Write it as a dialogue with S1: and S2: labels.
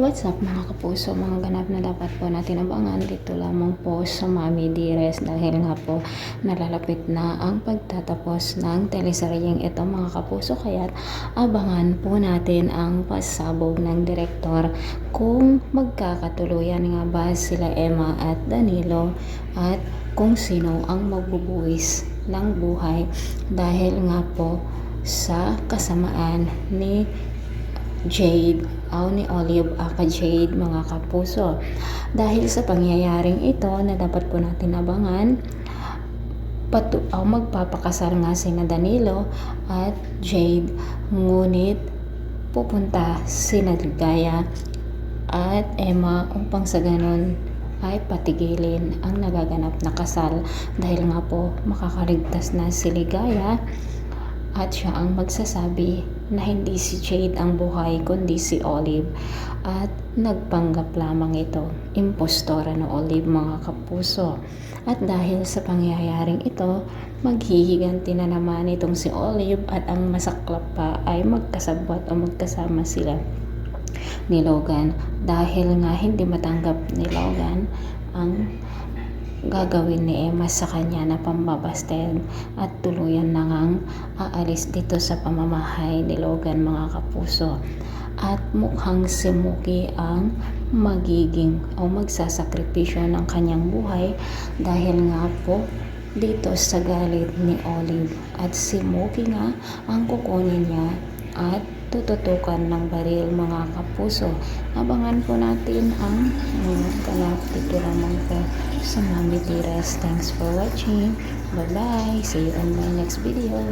S1: What's up mga kapuso, mga ganap na dapat po natin abangan dito lamang po sa Mami Dires dahil nga po nalalapit na ang pagtatapos ng teleseryeng ito mga kapuso. Kaya abangan po natin ang pasabog ng direktor kung magkakatuluyan nga ba sila Emma at Danilo at kung sino ang magbubuwis ng buhay dahil nga po sa kasamaan ni Jade. O ni Olive aka Jade mga kapuso. Dahil sa pangyayaring ito na dapat po natin abangan, patu o magpapakasal nga si na Danilo at Jade. Ngunit pupunta si Ligaya at Emma upang sa ganon ay patigilin ang nagaganap na kasal. Dahil nga po makakaligtas na si Ligaya at siya ang magsasabi na hindi si Jade ang buhay kundi si Olive. At nagpanggap lamang ito impostora na Olive mga kapuso. At dahil sa pangyayaring ito maghihiganti na naman itong si Olive at ang masaklap pa ay magkasabwat o magkasama sila ni Logan. Dahil nga hindi matanggap ni Logan ang gagawin ni Emma sa kanya na pambabasted at tuluyan na ngang aalis dito sa pamamahay ni Logan mga kapuso at mukhang si Muki ang magiging o magsasakripisyo ng kanyang buhay dahil nga po dito sa galit ni Olive at si Muki nga ang kukunin niya at tututukan ng baril mga kapuso. Abangan po natin ang mga ganap dito sa Mami Thanks for watching. Bye-bye. See you on my next video.